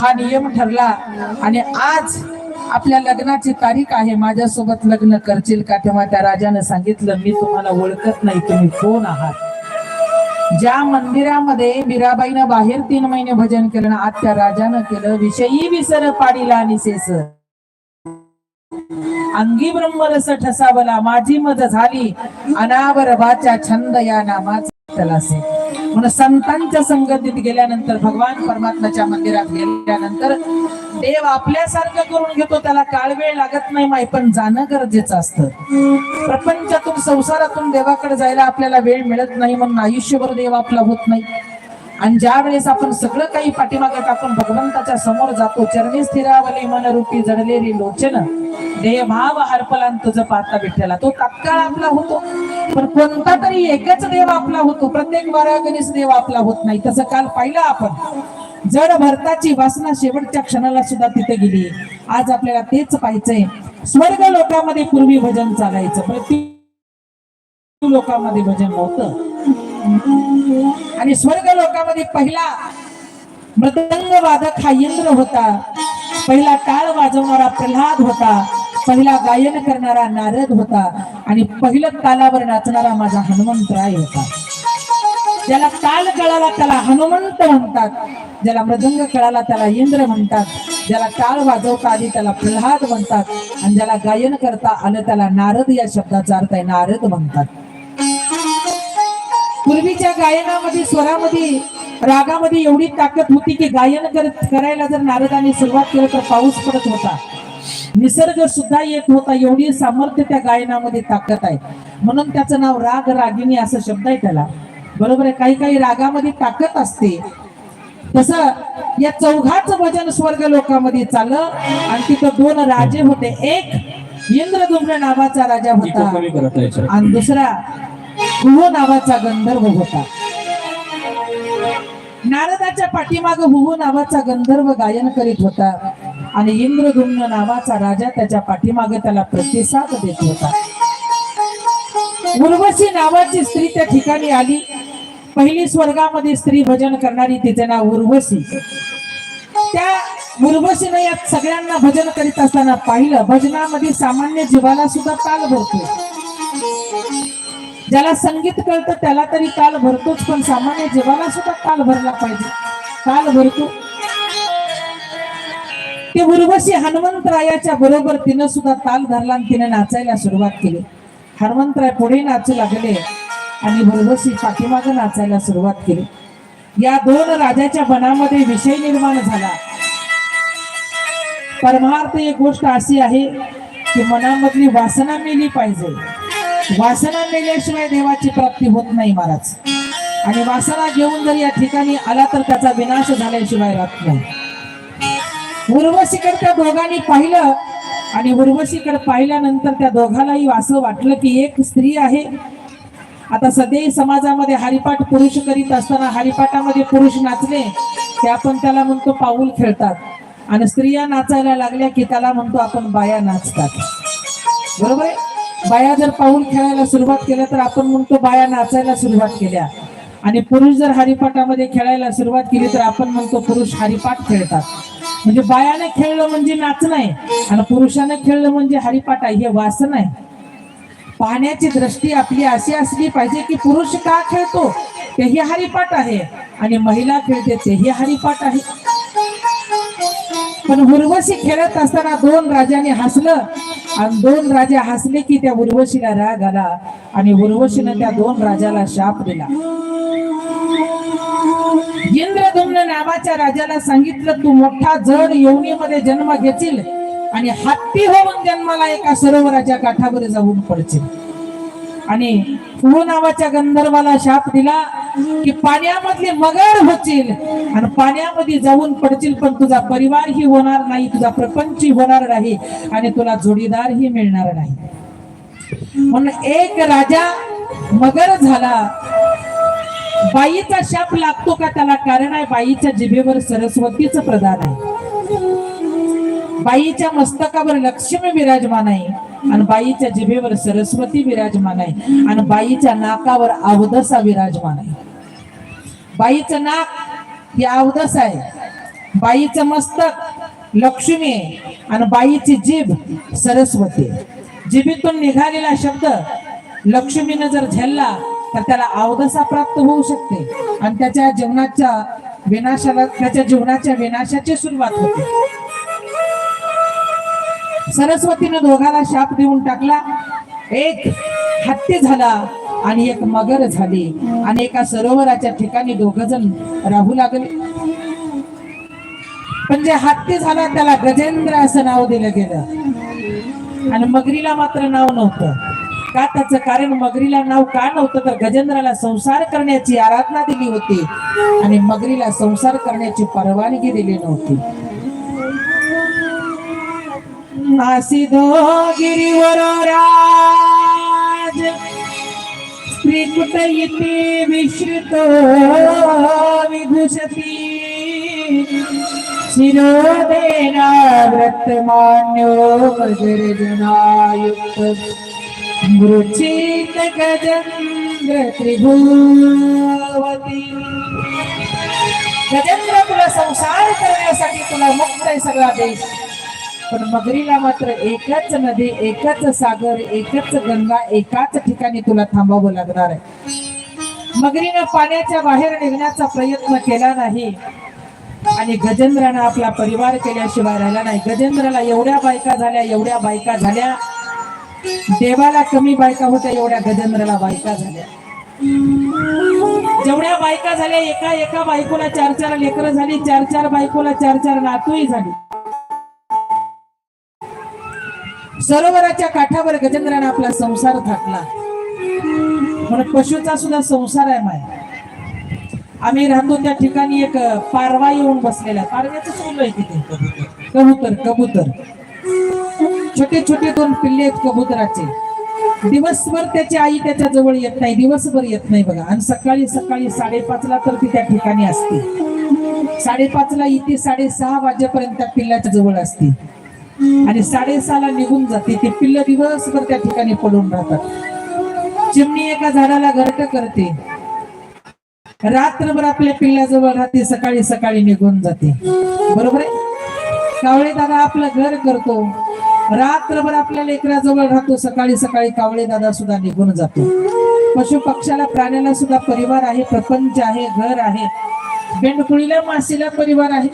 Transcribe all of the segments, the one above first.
हा नियम ठरला आणि आज आपल्या लग्नाची तारीख आहे. माझ्यासोबत लग्न करशील का? तेव्हा त्या राजानं सांगितलं मी तुम्हाला ओळखत नाही. तुम्ही कोण आहात? ज्या मंदिरामध्ये मीराबाईनं बाहेर तीन महिने भजन केलं आज त्या राजानं केलं विषयी विसर पाडीला निसेस अंगी ब्रह्मरस ठसावला माझी मज झाली. अनावर वाचा छंद या नामाचा तलासे. म्हणून संतांच्या संगतीत गेल्यानंतर भगवान परमात्म्याच्या मंदिरात गेल्यानंतर देव आपल्यासारखं करून घेतो त्याला काळ वेळ लागत नाही माही पण जाणं गरजेचं असतं. प्रपंचातून संसारातून देवाकडे जायला आपल्याला वेळ मिळत नाही म्हणून आयुष्यभर देव आपला होत नाही. आणि ज्या वेळेस आपण सगळं काही पाठीमागे टाकून भगवंताच्या समोर जातो चरणी स्थिरावले मन रूपी जडलेली लोचन देह भाव हरपला तुझं पाहता विठ्ठला तो तत्काळ आपला होतो. पण कोणता तरी एकच देव आपला होतो. प्रत्येक वारागणीच देव आपला होत नाही. तसं काल पाहिलं आपण. जड भरताची वासना शेवटच्या क्षणाला सुद्धा तिथे गेली. आज आपल्याला तेच पाहायचंय. स्वर्ग लोकामध्ये पूर्वी भजन चालायचं. प्रत्येक लोकांमध्ये भजन होत. आणि स्वर्ग लोकामध्ये पहिला मृदंग वादक हा इंद्र होता. पहिला टाळ वाजवणारा प्रल्हाद होता. पहिला गायन करणारा नारद होता आणि पहिलं तालावर नाचणारा माझा हनुमंतराय होता. ज्याला ताल कळाला त्याला हनुमंत म्हणतात. ज्याला मृदंग कळाला त्याला इंद्र म्हणतात. ज्याला टाळ वाजवता आली त्याला प्रल्हाद म्हणतात. आणि ज्याला गायन करता आलं त्याला नारद या शब्दाचा अर्थ आहे नारद म्हणतात. पूर्वीच्या गायनामध्ये स्वरामध्ये रागामध्ये एवढी ताकद होती की गायन करत करायला जर नारदाने सुरुवात केलं तर पाऊस पडत होता. निसर्ग सुद्धा येत होता एवढी सामर्थ्य त्या गायनामध्ये ताकद आहे. म्हणून त्याचं नाव राग रागिनी असं शब्द आहे त्याला. बरोबर आहे? काही काही रागामध्ये ताकद असते. तसं या चौघाच भजन स्वर्ग लोकांमध्ये चाललं आणि तिथं दोन राजे होते. एक इंद्रदुम्न नावाचा राजा होता आणि दुसरा हुहो नावाचा गंधर्व होता. नारदाच्या पाठीमाग हुहो नावाचा गंधर्व गायन करीत होता. आणि इंद्रदुम्न नावाचा राजा त्याच्या पाठीमाग त्याला प्रतिसाद देत होता. उर्वशी नावाची स्त्री त्या ठिकाणी आली. पहिली स्वर्गामध्ये स्त्री भजन करणारी तिचे नाव उर्वशी. त्या उर्वशीने या सगळ्यांना भजन करीत असताना पाहिलं भजनामध्ये सामान्य जीवाला सुद्धा ताल भरतो. ज्याला संगीत कळतं त्याला तरी ताल भरतोच पण सामान्य जीवाला सुद्धा ताल भरला पाहिजे. ताल भरतो. ते उर्वशी हनुमंतरायाच्या बरोबर तिनं सुद्धा ताल धरला आणि तिने नाचायला सुरुवात केली. हनुमंतराय पुढे नाचू लागले आणि उर्वशी पाठीमाग नाचायला सुरुवात केली. या दोन राजाच्या मनामध्ये विषय निर्माण झाला. परमार्थ एक गोष्ट अशी आहे की मनामधली वासना मेली पाहिजे. वासना मेल्याशिवाय देवाची प्राप्ती होत नाही महाराज. आणि वासना घेऊन जर या ठिकाणी आला तर त्याचा विनाश झाल्याशिवाय राहत नाही. उर्वशीकडे त्या दोघांनी पाहिलं आणि उर्वशीकडे पाहिल्यानंतर त्या दोघांनाही असं वाटलं की एक स्त्री आहे. आता सध्याही समाजामध्ये हरिपाठ पुरुष करीत असताना हरिपाठामध्ये पुरुष नाचले ते आपण त्याला म्हणतो पाऊल खेळतात. आणि स्त्रिया नाचायला लागल्या की त्याला म्हणतो आपण बाया नाचतात. बरोबर आहे? बाया जर पाऊल खेळायला सुरुवात केल्या तर आपण म्हणतो बाया नाचायला सुरुवात केल्या. आणि पुरुष जर हरिपाठामध्ये खेळायला सुरुवात केली तर आपण म्हणतो पुरुष हरिपाठ खेळतात. म्हणजे बायाने खेळलं म्हणजे नाचणं आहे आणि पुरुषाने खेळलं म्हणजे हरिपाटा आहे हे वासन आहे पाहण्याची दृष्टी आपली अशी असली पाहिजे की पुरुष का खेळतो? तेही हरिपाठ आहे आणि महिला खेळते तेही हरिपाठ आहे. पण उर्वशी खेळत असताना दोन राजांनी हसलं आणि दोन राजा हसले की त्या उर्वशीला राग आला आणि उर्वशीनं त्या दोन राजाला शाप दिला. इंद्रदुम्न नावाच्या राजाला सांगितलं तू मोठा जड योनीमध्ये जन्म घेतील आणि हत्ती होऊन जन्माला एका सरोवराच्या काठावर जाऊन पडशील. आणि फुहू नावाच्या गंधर्वाला शाप दिला की पाण्यामधले मगर होतील आणि पाण्यामध्ये जाऊन पडशील पण तुझा परिवार ही होणार नाही तुझा प्रपंच ही होणार नाही आणि तुला जोडीदार ही मिळणार नाही. म्हणून एक राजा मगर झाला बाईचा शाप लागतो का त्याला? कारण आहे बाईच्या जिभेवर सरस्वतीचं प्रदान आहे. बाईच्या मस्तकावर लक्ष्मी विराजमान आहे आणि बाईच्या जिभेवर सरस्वती विराजमान आहे आणि बाईच्या नाकावर अवदसा विराजमान आहे. बाईचं नाक हे अवदस आहे. बाईचं मस्तक लक्ष्मी आहे आणि बाईची जीभ सरस्वती जिभेतून निघालेला शब्द लक्ष्मीनं जर झेलला तर त्याला अवदसा प्राप्त होऊ शकते. आणि त्याच्या जीवनाच्या विनाशाला त्याच्या जीवनाच्या विनाशाची सुरुवात होते. सरस्वतीनं दोघाला शाप देऊन टाकला. एक हत्ती झाला आणि एक मगर झाली. आणि एका सरोवराच्या ठिकाणी दोघ जण राहू लागले. पण जे हत्ती झाला त्याला गजेंद्र असं नाव दिलं गेलं. आणि मगरीला मात्र नाव नव्हतं. का त्याचं कारण मगरीला नाव का नव्हतं तर गजेंद्राला संसार करण्याची आराधना दिली होती. आणि मगरीला संसार करण्याची परवानगी दिली नव्हती. नासिदो गिरीवर राज स्त्रीकुट इति विश्रुत विभूषती. शिरोदेना व्रतमान्यो गर्जनायुक्त गजेंद्र त्रिभुवती गजेंद्र तुला संसार करण्यासाठी तुला मुक्त आहे सगळा देश. पण मगरीला मात्र एकच नदी एकच सागर एकच गंगा एकाच ठिकाणी तुला थांबावं लागणार आहे. मगरीनं पाण्याच्या बाहेर निघण्याचा प्रयत्न केला नाही आणि गजेंद्रानं आपला परिवार केल्याशिवाय राहिला नाही. गजेंद्राला एवढ्या बायका झाल्या एवढ्या बायका झाल्या देवाला कमी बायका होत्या एवढ्या गजेंद्रला बायका झाल्या. जेवढ्या बायका झाल्या एका एका बायकोला चार चार लेकरं झाली चार चार बायकोला चार चार नातूही झाली. सरोवराच्या काठावर गजेंद्राने आपला संसार थाटला. म्हणून पशुचा सुद्धा संसार आहे माय. आम्ही राहतो त्या ठिकाणी एक पारवा येऊन बसलेला. पारव्याच पारव्याचं आहे तिथे. कबूतर कबूतर. छोटे छोटे दोन पिल्ले आहेत कबुतराचे. दिवसभर त्याची आई त्याच्याजवळ येत नाही दिवसभर येत नाही बघा. आणि सकाळी सकाळी साडेपाचला तर ती त्या ठिकाणी असते. साडेपाचला इथे साडेसहा वाजेपर्यंत त्या पिल्लाच्या जवळ असते. आणि साडेसहाला निघून जाते. ते पिल्ल दिवसभर त्या ठिकाणी पडून राहतात. चिमणी एका झाडाला घरट करते. रात्रभर आपल्या पिल्ल्याजवळ राहते सकाळी सकाळी निघून जाते. बरोबर आहे? कावळे दादा आपलं घर करतो. रात्रभर आपल्या लेकराजवळ राहतो. सकाळी सकाळी कावळे दादा सुद्धा निघून जातो. पशु पक्षाला प्राण्याला सुद्धा परिवार आहे प्रपंच आहे घर आहे. बेंडकुळीला मासीला परिवार आहे.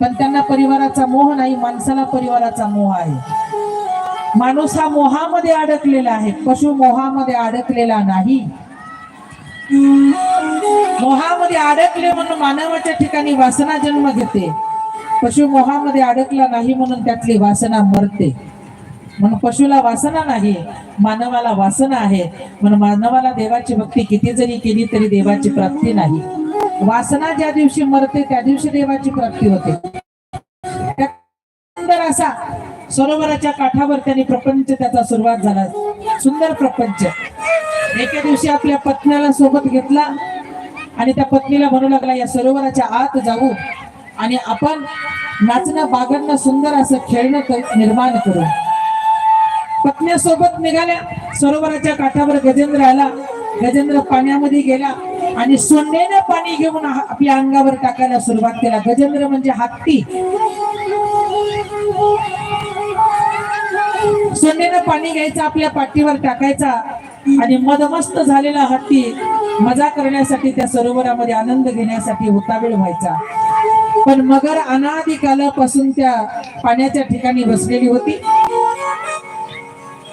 पण त्यांना परिवाराचा मोह नाही माणसाला परिवाराचा मोह आहे. माणूस हा मोहामध्ये अडकलेला आहे. पशु मोहामध्ये अडकलेला नाही. मोहामध्ये अडकले म्हणून मानवाच्या ठिकाणी वासना जन्म घेते. पशु मोहामध्ये अडकला नाही म्हणून त्यातली वासना मरते. म्हणून पशुला वासना नाही मानवाला वासना आहे. म्हणून मानवाला देवाची भक्ती किती जरी केली तरी देवाची प्राप्ती नाही. वासना ज्या दिवशी मरते त्या दिवशी देवाची प्राप्ती होते. सुंदर असा सरोवराच्या काठावर त्यांनी प्रपंच त्याचा सुरुवात झाला. सुंदर प्रपंच. एके दिवशी आपल्या पत्नीला सोबत घेतला आणि त्या पत्नीला म्हणू लागला या सरोवराच्या आत जाऊ. आणि आपण नाचणं बागडणं सुंदर असं खेळणं निर्माण करू. पत्नीसोबत निघाल्या. सरोवराच्या काठावर गजेंद्र आला. गजेंद्र पाण्यामध्ये गेला आणि सोंडेनं पाणी घेऊन आपल्या अंगावर टाकायला सुरुवात केला. गजेंद्र म्हणजे हत्ती. सोंडेनं पाणी घ्यायचं आपल्या पाठीवर टाकायचा आणि मदमस्त झालेला हत्ती मजा करण्यासाठी त्या सरोवरामध्ये आनंद घेण्यासाठी उतावीळ व्हायचा. पण मगर अनादिकालापासून त्या पाण्याच्या ठिकाणी बसलेली होती.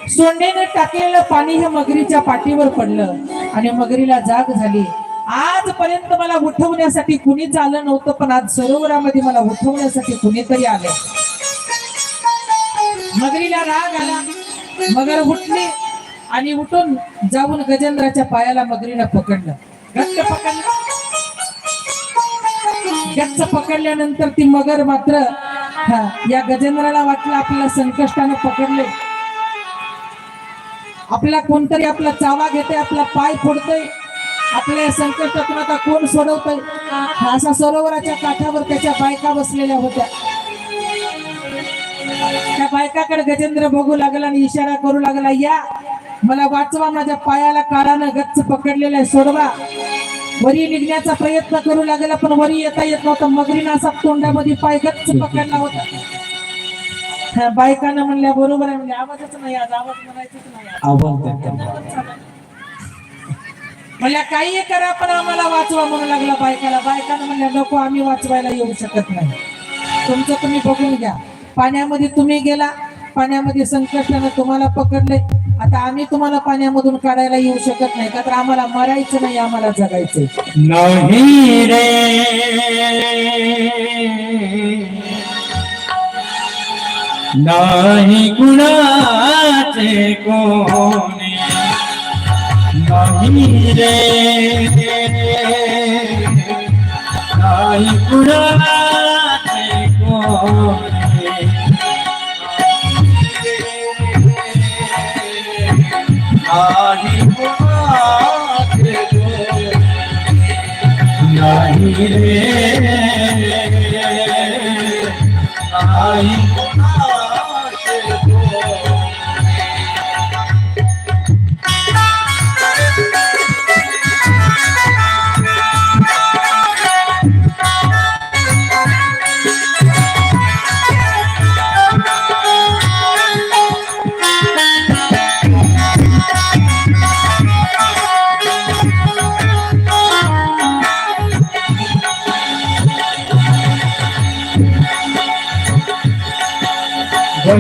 सोंडेने टाकलेलं पाणी हे मगरीच्या पाठीवर पडलं आणि मगरीला जाग झाली. आजपर्यंत मला उठवण्यासाठी कुणीच आलं नव्हतं पण आज सरोवरामध्ये मला उठवण्यासाठी कुणीतरी आलं. मगरीला राग आला. मगर उठली आणि उठून जाऊन गजेंद्राच्या पायाला मगरीनं पकडलं. गच्च पकडलं. गच्च पकडल्यानंतर ती मगर मात्र हा, या गजेंद्राला वाटलं आपल्याला संकष्टानं पकडले. आपला कोणतरी आपला चावा घेते आपला पाय फोडतोय. आपल्या या संकटातून आता कोण सोडवतोय? असा सरोवराच्या काठावर त्याच्या बायका बसलेल्या होत्या. त्या बायकाकडे गजेंद्र बघू लागला आणि इशारा करू लागला या मला वाचवा माझ्या पायाला काळानं गच्च पकडलेला आहे सोडवा. वरी निघण्याचा प्रयत्न करू लागला पण वरी येता येत नव्हतं. मगरीनं असा तोंडामध्ये पाय गच्च पकडला होता. बायकांना म्हणल्या बरोबर आहे. म्हणजे आवाजच नाही आज आवाज म्हणायचंच नाही म्हणल्या काही करा पण आम्हाला वाचवा. म्हणू लागला बायकाला. बायकानं म्हणल्या नको आम्ही वाचवायला येऊ शकत नाही. तुमचं तुम्ही बघून घ्या. पाण्यामध्ये तुम्ही गेला. पाण्यामध्ये संकटानं तुम्हाला पकडले आता आम्ही तुम्हाला पाण्यामधून काढायला येऊ शकत नाही का तर आम्हाला मरायचं नाही आम्हाला जगायचं नाही रे. नाही कुणाचे कोणी. नाही रे. नाही कुणाचे कोणी. नाही कुणाचे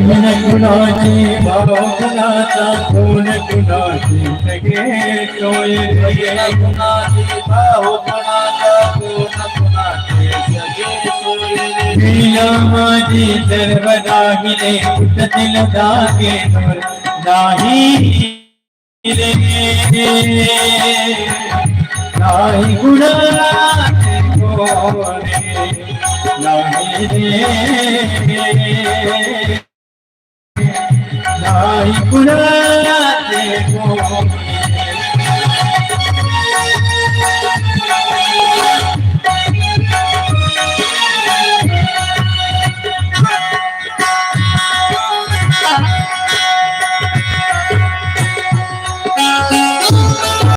बहीण कुणाची भाव कोण कुणाची सगळे सोय बहीण कुणाची भाव कोण सगळे प्रिया माझी सर्व दागिने कुठतील दागे नाही नाही गुणाचे कोणे नाही रे नाही कुणाला